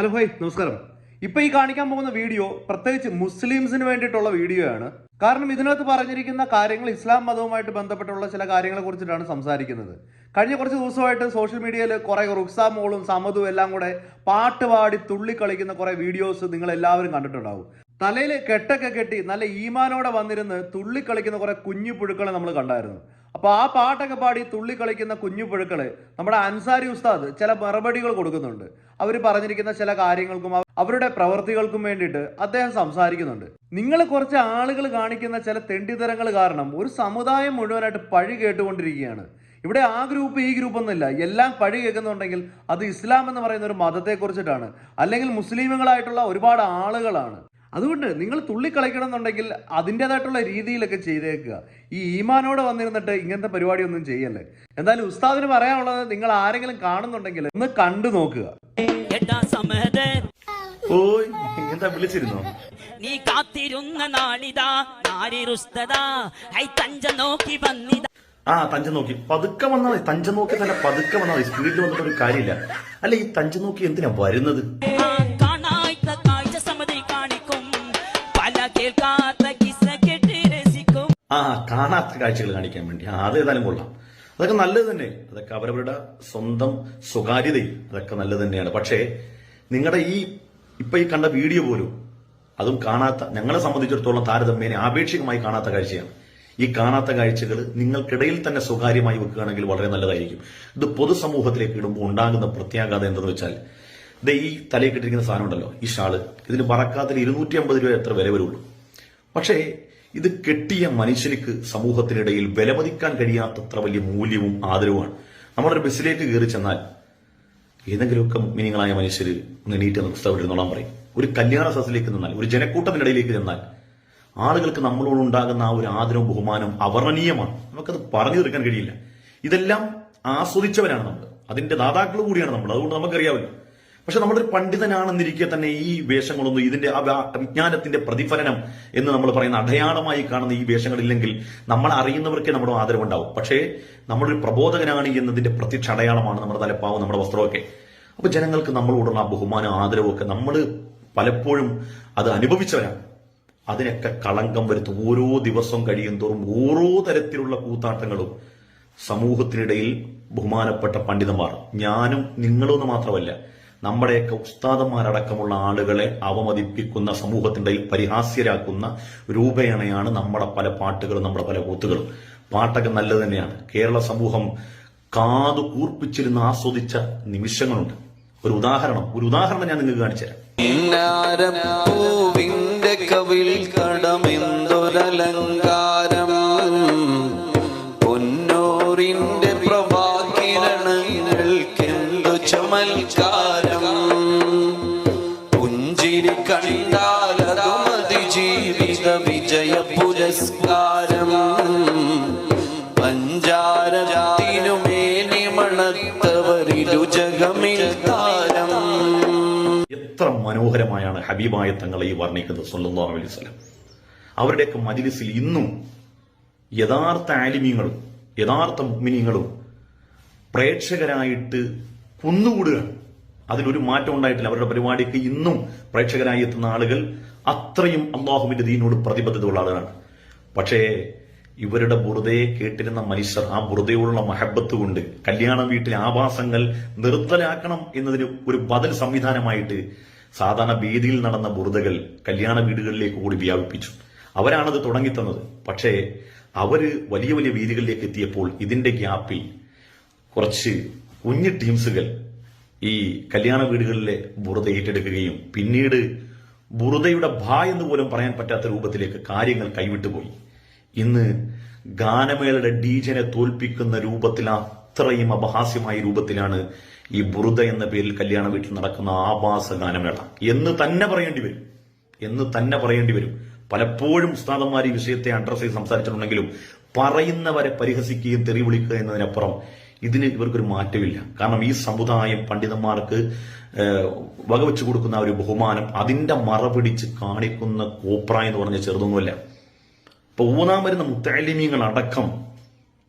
Hello hi നമസ്കാരം. ഇപ്പൊ ഈ കാണിക്കാൻ പോകുന്ന വീഡിയോ പ്രത്യേകിച്ച് മുസ്ലിംസിന് വേണ്ടിയിട്ടുള്ള വീഡിയോ ആണ് കാരണം ഇതിനകത്ത് പറഞ്ഞിരിക്കുന്ന കാര്യങ്ങൾ ഇസ്ലാം മതവുമായിട്ട് ബന്ധപ്പെട്ടുള്ള ചില കാര്യങ്ങളെ കുറിച്ചിട്ടാണ് സംസാരിക്കുന്നത്. കഴിഞ്ഞ കുറച്ച് ദിവസമായിട്ട് സോഷ്യൽ മീഡിയയിൽ കുറെ റുക്സാ മോളും സമതും എല്ലാം കൂടെ പാട്ട് പാടി തുള്ളി കളിക്കുന്ന കുറെ വീഡിയോസ് നിങ്ങൾ എല്ലാവരും കണ്ടിട്ടുണ്ടാവും. തലയിൽ കെട്ടൊക്കെ കെട്ടി നല്ല ഈമാനോടെ വന്നിരുന്ന് തുള്ളി കളിക്കുന്ന കുറെ കുഞ്ഞു പുഴുക്കളെ നമ്മൾ കണ്ടായിരുന്നു. അപ്പൊ ആ പാട്ടൊക്കെ പാടി തുള്ളി കളിക്കുന്ന കുഞ്ഞു പുഴുക്കൾ നമ്മുടെ അൻസാരി ഉസ്താദ് ചില മറുപടികൾ കൊടുക്കുന്നുണ്ട്. അവർ പറഞ്ഞിരിക്കുന്ന ചില കാര്യങ്ങൾക്കും അവരുടെ പ്രവർത്തികൾക്കും വേണ്ടിയിട്ട് അദ്ദേഹം സംസാരിക്കുന്നുണ്ട്. നിങ്ങൾ കുറച്ച് ആളുകൾ കാണിക്കുന്ന ചില തെണ്ടിത്തരങ്ങൾ കാരണം ഒരു സമുദായം മുഴുവനായിട്ട് പഴി കേട്ടുകൊണ്ടിരിക്കുകയാണ്. ഇവിടെ ആ ഗ്രൂപ്പ് ഈ ഗ്രൂപ്പ് ഒന്നുമില്ല എല്ലാം പഴി കേൾക്കുന്നുണ്ടെങ്കിൽ അത് ഇസ്ലാം എന്ന് പറയുന്ന ഒരു മതത്തെ കുറിച്ചിട്ടാണ് അല്ലെങ്കിൽ മുസ്ലിമുകളായിട്ടുള്ള ഒരുപാട് ആളുകളാണ്. അതുകൊണ്ട് നിങ്ങൾ തുള്ളിക്കളിക്കണം എന്നുണ്ടെങ്കിൽ അതിന്റെതായിട്ടുള്ള രീതിയിലൊക്കെ ചെയ്തേക്കുക. ഈ ഈമാനോട് വന്നിരുന്നിട്ട് ഇങ്ങനത്തെ പരിപാടിയൊന്നും ചെയ്യല്ലേ? എന്തായാലും ഉസ്താദിന് പറയാനുള്ളത് നിങ്ങൾ ആരെങ്കിലും കാണുന്നുണ്ടെങ്കിൽ ഒന്ന് കണ്ടു നോക്കുക. ഓ ഓയ് എന്താ വിളിച്ചിരുന്നോ? നീ കാത്തിരുന്ന നാളിതാ നോക്കി വന്നിതാ. ആ തഞ്ച നോക്കി. പതുക്കെ വന്നാൽ തഞ്ച നോക്കി തന്നെ പതുക്കെ വന്നാൽ സ്പീഡിൽ വന്നിട്ട് ഒരു കാര്യമില്ല. അല്ല ഈ തഞ്ച നോക്കി എന്തിനാ വരുന്നത്? കാണാത്ത കാഴ്ചകൾ കാണിക്കാൻ വേണ്ടി. അതേതായാലും കൊള്ളാം. അതൊക്കെ നല്ലത് തന്നെ. അതൊക്കെ അവരവരുടെ സ്വന്തം സ്വകാര്യതയിൽ അതൊക്കെ നല്ലത് തന്നെയാണ്. പക്ഷേ നിങ്ങളുടെ ഈ ഇപ്പൊ ഈ കണ്ട വീഡിയോ പോലും അതും കാണാത്ത ഞങ്ങളെ സംബന്ധിച്ചിടത്തോളം താരതമ്യേന ആപേക്ഷികമായി കാണാത്ത കാഴ്ചയാണ്. ഈ കാണാത്ത കാഴ്ചകൾ നിങ്ങൾക്കിടയിൽ തന്നെ സ്വകാര്യമായി വെക്കുകയാണെങ്കിൽ വളരെ നല്ലതായിരിക്കും. ഇത് പൊതുസമൂഹത്തിലേക്ക് ഇടുമ്പോൾ ഉണ്ടാകുന്ന പ്രത്യാഘാതം എന്തെന്ന് വെച്ചാൽ ഇത് ഈ തലയിൽ കിട്ടിയിരിക്കുന്ന സാധനം ഉണ്ടല്ലോ ഈ ഷാൾ. ഇതിന് പറക്കാത്തിൽ ഇരുന്നൂറ്റി അമ്പത് രൂപ എത്ര വില വരുള്ളൂ പക്ഷേ ഇത് കെട്ടിയ മനുഷ്യർക്ക് സമൂഹത്തിനിടയിൽ വിലമതിക്കാൻ കഴിയാത്തത്ര വലിയ മൂല്യവും ആദരവുമാണ്. നമ്മളൊരു ബസ്സിലേക്ക് കയറി ചെന്നാൽ ഏതെങ്കിലുമൊക്കെ മിനിങ്ങളായ മനുഷ്യർ ഒന്ന് എണീറ്റ് നിർത്തവരുന്നോളാൻ പറയും. ഒരു കല്യാണ സദസ്സിലേക്ക് നിന്നാൽ ഒരു ജനക്കൂട്ടത്തിനിടയിലേക്ക് ചെന്നാൽ ആളുകൾക്ക് നമ്മളോട് ഉണ്ടാകുന്ന ആ ഒരു ആദരവും ബഹുമാനവും അവർണനീയമാണ് നമുക്കത് പറഞ്ഞു തീർക്കാൻ കഴിയില്ല. ഇതെല്ലാം ആസ്വദിച്ചവരാണ് നമ്മൾ അതിന്റെ ദാതാക്കൾ കൂടിയാണ് നമ്മൾ അതുകൊണ്ട് നമുക്കറിയാമല്ലോ പക്ഷെ നമ്മളൊരു പണ്ഡിതനാണെന്നിരിക്കെ തന്നെ ഈ വേഷങ്ങളൊന്നും ഇതിന്റെ വിജ്ഞാനത്തിന്റെ പ്രതിഫലനം എന്ന് നമ്മൾ പറയുന്ന അടയാളമായി കാണുന്ന ഈ വേഷങ്ങളില്ലെങ്കിൽ നമ്മൾ അറിയുന്നവർക്ക് നമ്മുടെ ആദരവുണ്ടാവും. പക്ഷേ നമ്മളൊരു പ്രബോധകനാണ് എന്നതിന്റെ പ്രത്യക്ഷ അടയാളമാണ് നമ്മുടെ തലപ്പാവ് നമ്മുടെ വസ്ത്രമൊക്കെ. അപ്പൊ ജനങ്ങൾക്ക് നമ്മളോടുള്ള ബഹുമാനം ആദരവും ഒക്കെ നമ്മൾ പലപ്പോഴും അത് അനുഭവിച്ചവരാണ്. അതിനൊക്കെ കളങ്കം വരുത്തും. ഓരോ ദിവസം കഴിയും തോറും ഓരോ തരത്തിലുള്ള കൂത്താട്ടങ്ങളും സമൂഹത്തിനിടയിൽ ബഹുമാനപ്പെട്ട പണ്ഡിതന്മാർ. ഞാനും നിങ്ങളൊന്ന് മാത്രമല്ല. നമ്മുടെയൊക്കെ ഉസ്താദന്മാരടക്കമുള്ള ആളുകളെ അവമതിപ്പിക്കുന്ന സമൂഹത്തിന്റെ പരിഹാസ്യരാക്കുന്ന രൂപേണയാണ് നമ്മുടെ പല പാട്ടുകളും നമ്മുടെ പല കൂത്തുകളും. പാട്ടൊക്കെ നല്ലത് തന്നെയാണ്. കേരള സമൂഹം കാതു കൂർപ്പിച്ചിരുന്ന് ആസ്വദിച്ച നിമിഷങ്ങളുണ്ട്. ഒരു ഉദാഹരണം ഒരു ഉദാഹരണം ഞാൻ നിങ്ങൾക്ക് കാണിച്ചുതരാം കവിൾ കടമെന്തൊരലങ്കാരം? താരം. എത്ര മനോഹരമായാണ് ഹബീബായ തങ്ങളെ ഈ വർണിക്കുന്നത് സല്ലല്ലാഹു അലൈഹി അവരുടെയൊക്കെ മജിലിസിൽ ഇന്നും യഥാർത്ഥ ആലിമീങ്ങളും യഥാർത്ഥ മുഗ്മിനീങ്ങളും പ്രേക്ഷകരായിട്ട് കുന്നുകൂടുകയാണ് അതിലൊരു മാറ്റം ഉണ്ടായിട്ടില്ല. അവരുടെ പരിപാടിക്ക് ഇന്നും പ്രേക്ഷകരായി എത്തുന്ന ആളുകൾ അത്രയും അള്ളാഹുവിന്റെ ദീനോട് പ്രതിബദ്ധതയുള്ള ആളുകളാണ്. പക്ഷേ ഇവരുടെ ബുറുദയെ കേട്ടിരുന്ന മനുഷ്യർ ആ ബുറുദയോടുള്ള മഹബത്ത് കൊണ്ട് കല്യാണ വീട്ടിലെ ആഭാസങ്ങൾ നിർത്തലാക്കണം എന്നതിന് ഒരു ബദൽ സംവിധാനമായിട്ട് സാധാരണ വേദിയിൽ നടന്ന ബുറുദകൾ കല്യാണ വീടുകളിലേക്ക് കൂടി വ്യാപിപ്പിച്ചു. അവരാണത് തുടങ്ങിത്തന്നത്. പക്ഷേ അവർ വലിയ വലിയ വീതികളിലേക്ക് എത്തിയപ്പോൾ ഇതിന്റെ ഗ്യാപ്പിൽ കുറച്ച് കുഞ്ഞു ടീംസുകൾ ഈ കല്യാണ വീടുകളിലെ ബുറുത ഏറ്റെടുക്കുകയും പിന്നീട് ബുറുതയുടെ ഭ എന്ന് പോലും പറയാൻ പറ്റാത്ത രൂപത്തിലേക്ക് കാര്യങ്ങൾ കൈവിട്ടുപോയി. ഇന്ന് ഗാനമേളയുടെ ഡീജനെ തോൽപ്പിക്കുന്ന രൂപത്തിൽ അത്രയും അപഹാസ്യമായ രൂപത്തിലാണ് ഈ ബുറുദ എന്ന പേരിൽ കല്യാണ വീട്ടിൽ നടക്കുന്ന ആഭാസ ഗാനമേള. എന്ന് തന്നെ പറയേണ്ടി വരും. എന്ന് തന്നെ പറയേണ്ടി വരും. പലപ്പോഴും ഉസ്താദന്മാർ ഈ വിഷയത്തെ അഡ്രസ് ചെയ്ത് സംസാരിച്ചിട്ടുണ്ടെങ്കിലും പറയുന്നവരെ പരിഹസിക്കുകയും തെറി വിളിക്കുക എന്നതിനപ്പുറം ഇതിന് ഇവർക്കൊരു മാറ്റമില്ല. കാരണം ഈ സമുദായം പണ്ഡിതന്മാർക്ക് വകവെച്ചു കൊടുക്കുന്ന ഒരു ബഹുമാനം അതിന്റെ മറപിടിച്ച് കാണിക്കുന്ന കോപ്ര എന്ന് പറഞ്ഞ ചെറുതൊന്നുമല്ല. ഇപ്പൊ ഊന്നാൻ വരുന്ന മുത്താലിമീങ്ങൾ അടക്കം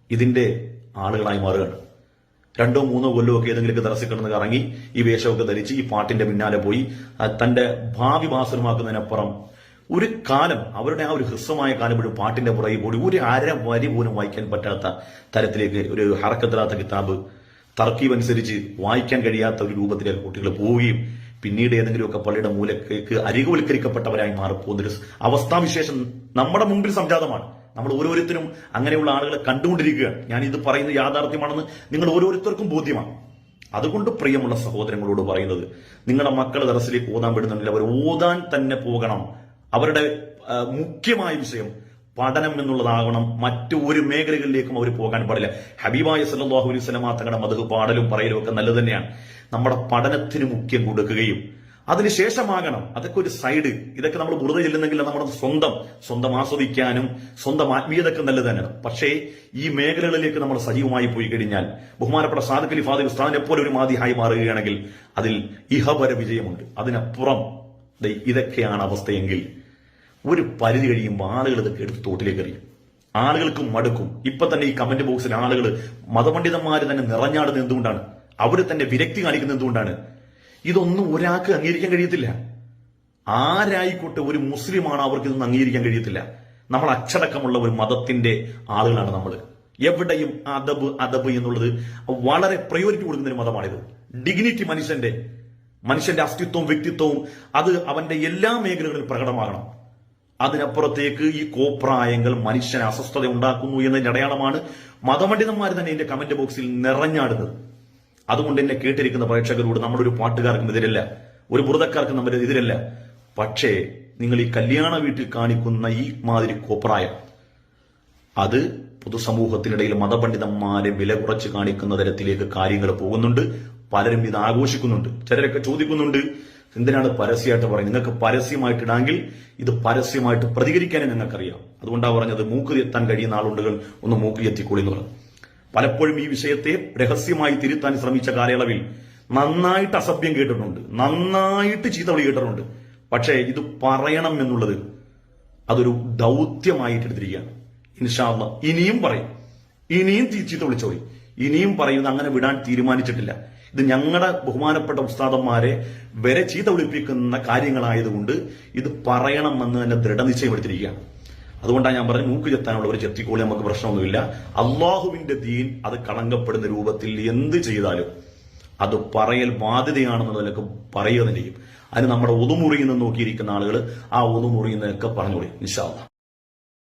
ഇതിന്റെ ആളുകളായി മാറുകയാണ്. രണ്ടോ മൂന്നോ കൊല്ലോ ഒക്കെ ഏതെങ്കിലും ദറസിൽ കിടന്ന് കറങ്ങി ഈ വേഷമൊക്കെ ധരിച്ച് ഈ പാട്ടിന്റെ പിന്നാലെ പോയി തന്റെ ഭാവി വാസനമാക്കുന്നതിനപ്പുറം ഒരു കാലം അവരുടെ ആ ഒരു ഹ്രസ്വമായ കാലം ഒരു പാട്ടിന്റെ പുറകെ കൂടി ഒരു അര വരി പോലും വായിക്കാൻ പറ്റാത്ത തരത്തിലേക്ക് ഒരു ഹറക്കത്തിലാത്ത കിതാബ് തർക്കീബ് അനുസരിച്ച് വായിക്കാൻ കഴിയാത്ത ഒരു രൂപത്തിലേക്ക് കുട്ടികൾ പോവുകയും പിന്നീട് ഏതെങ്കിലുമൊക്കെ പള്ളിയുടെ മൂലക്കേക്ക് അരികുവൽക്കരിക്കപ്പെട്ടവരായി മാറിപ്പോകുന്നൊരു അവസ്ഥാവിശേഷം നമ്മുടെ മുമ്പിൽ സംജാതമാണ്. നമ്മൾ ഓരോരുത്തരും അങ്ങനെയുള്ള ആളുകളെ കണ്ടുകൊണ്ടിരിക്കുകയാണ്. ഞാൻ ഇത് പറയുന്നത് യാഥാർത്ഥ്യമാണെന്ന് നിങ്ങൾ ഓരോരുത്തർക്കും ബോധ്യമാണ്. അതുകൊണ്ട് പ്രിയമുള്ള സഹോദരങ്ങളോട് പറയുന്നത് നിങ്ങളുടെ മക്കൾ ദറസിലേക്ക് ഓതാൻ പെടുന്നുണ്ടെങ്കിൽ അവർ ഓതാൻ തന്നെ പോകണം. അവരുടെ മുഖ്യമായ വിഷയം പഠനം എന്നുള്ളതാകണം. മറ്റു ഒരു മേഖലകളിലേക്കും അവർ പോകാൻ പാടില്ല. ഹബീബായ സല്ലല്ലാഹു അലൈഹി വസല്ലമ തങ്ങളുടെ മധു പാടലും പറയലും ഒക്കെ നല്ലത് തന്നെയാണ്. നമ്മുടെ പഠനത്തിന് മുഖ്യം കൊടുക്കുകയും അതിനുശേഷമാകണം. അതൊക്കെ ഒരു സൈഡ്. ഇതൊക്കെ നമ്മൾ വെറുതെ ചെല്ലുന്നെങ്കിൽ നമ്മുടെ സ്വന്തം സ്വന്തം ആസ്വദിക്കാനും സ്വന്തം ആത്മീയതൊക്കെ നല്ലത് തന്നെയാണ്. പക്ഷേ ഈ മേഖലകളിലേക്ക് നമ്മൾ സജീവമായി പോയി കഴിഞ്ഞാൽ ബഹുമാനപ്പെട്ട സാദഖ് അലി ഫാദിൽ ഉസ്താദിനെ പോലെ ഒരു മാതിഹായി മാറുകയാണെങ്കിൽ അതിൽ ഇഹപര വിജയമുണ്ട്. അതിനപ്പുറം ഇതൊക്കെയാണ് അവസ്ഥയെങ്കിൽ ഒരു പരിധി കഴിയുമ്പോൾ ആളുകൾ ഇതൊക്കെ എടുത്ത് തോട്ടിലേക്ക് എറിയും. ആളുകൾക്ക് മടുക്കും. ഇപ്പൊ തന്നെ ഈ കമന്റ് ബോക്സിൽ ആളുകൾ മതപണ്ഡിതന്മാർ തന്നെ നിറഞ്ഞാടുന്നത് എന്തുകൊണ്ടാണ്? അവർ തന്നെ വിരക്തി കാണിക്കുന്നത് എന്തുകൊണ്ടാണ്? ഇതൊന്നും ഒരാൾക്ക് അംഗീകരിക്കാൻ കഴിയത്തില്ല. ആരായിക്കോട്ടെ ഒരു മുസ്ലിമാണ് അവർക്ക് ഇതൊന്നും അംഗീകരിക്കാൻ കഴിയത്തില്ല. നമ്മൾ അച്ചടക്കമുള്ള ഒരു മതത്തിന്റെ ആളുകളാണ് നമ്മൾ എവിടെയും അദബ് അദബ് എന്നുള്ളത് വളരെ പ്രയോറിറ്റി കൊടുക്കുന്ന ഒരു മതമാണിത്. ഡിഗ്നിറ്റി മനുഷ്യന്റെ മനുഷ്യന്റെ അസ്തിത്വവും വ്യക്തിത്വവും അത് അവന്റെ എല്ലാ മേഖലകളിലും പ്രകടമാകണം. അതിനപ്പുറത്തേക്ക് ഈ കോപ്രായങ്ങൾ മനുഷ്യനെ അസ്വസ്ഥത ഉണ്ടാക്കുന്നു എന്നതിന്റെ അടയാളമാണ് മതപണ്ഡിതന്മാർ തന്നെ എന്റെ കമന്റ് ബോക്സിൽ നിറഞ്ഞാടുന്നത്. അതുകൊണ്ട് എന്നെ കേട്ടിരിക്കുന്ന പ്രേക്ഷകരോട് നമ്മളൊരു പാട്ടുകാർക്കും എതിരല്ല ഒരു ബുറതക്കാർക്കും നമ്മൾ എതിരല്ല. പക്ഷേ നിങ്ങൾ ഈ കല്യാണ വീട്ടിൽ കാണിക്കുന്ന ഈ മാതിരി കോപ്രായം അത് പൊതുസമൂഹത്തിനിടയിൽ മതപണ്ഡിതന്മാരെ വില കുറച്ച് കാണിക്കുന്ന തരത്തിലേക്ക് കാര്യങ്ങൾ പോകുന്നുണ്ട്. പലരും ഇത് ആഘോഷിക്കുന്നുണ്ട്. ചിലരൊക്കെ ചോദിക്കുന്നുണ്ട് എന്തിനാണ് പരസ്യമായിട്ട് പറയുന്നത്? നിങ്ങൾക്ക് പരസ്യമായിട്ട് ഇടാമെങ്കിൽ ഇത് പരസ്യമായിട്ട് പ്രതികരിക്കാനേ നിങ്ങൾക്കറിയാം. അതുകൊണ്ടാണ് പറഞ്ഞത് മൂക്ക് എത്താൻ കഴിയുന്ന ആളുണ്ടുകൾ ഒന്ന് മൂക്ക് എത്തിക്കൊള്ളി എന്ന് പറഞ്ഞു പലപ്പോഴും ഈ വിഷയത്തെ രഹസ്യമായി തിരുത്താൻ ശ്രമിച്ച കാലയളവിൽ നന്നായിട്ട് അസഭ്യം കേട്ടിട്ടുണ്ട്. നന്നായിട്ട് ചീത്തവിളി കേട്ടിട്ടുണ്ട്. പക്ഷേ ഇത് പറയണം എന്നുള്ളത് അതൊരു ദൗത്യമായിട്ട് എടുത്തിരിക്കുകയാണ്. ഇൻഷാല്ല ഇനിയും പറയും. ഇനിയും ചീത്ത വിളിച്ചോളി. ഇനിയും പറയുന്നത് അങ്ങനെ വിടാൻ തീരുമാനിച്ചിട്ടില്ല. ഇത് ഞങ്ങളുടെ ബഹുമാനപ്പെട്ട ഉസ്താദന്മാരെ വരെ ചീത്ത വിളിപ്പിക്കുന്ന കാര്യങ്ങളായതുകൊണ്ട് ഇത് പറയണമെന്ന് തന്നെ ദൃഢനിശ്ചയം എടുത്തിരിക്കുകയാണ് അതുകൊണ്ടാണ് ഞാൻ പറഞ്ഞു മൂക്ക് ചെത്താനുള്ള ഒരു ചെത്തിക്കോളി നമുക്ക് പ്രശ്നമൊന്നുമില്ല. അള്ളാഹുവിന്റെ ദീൻ അത് കളങ്കപ്പെടുന്ന രൂപത്തിൽ എന്ത് ചെയ്താലും അത് പറയൽ ബാധ്യതയാണെന്നുള്ളതിലൊക്കെ പറയുക തന്നെ ചെയ്യും. അതിന് നമ്മുടെ ഒതുമുറിയിൽ നിന്ന് നോക്കിയിരിക്കുന്ന ആളുകൾ ആ ഒതുമുറിയിൽ നിന്നൊക്കെ പറഞ്ഞോളി നിശാല്ല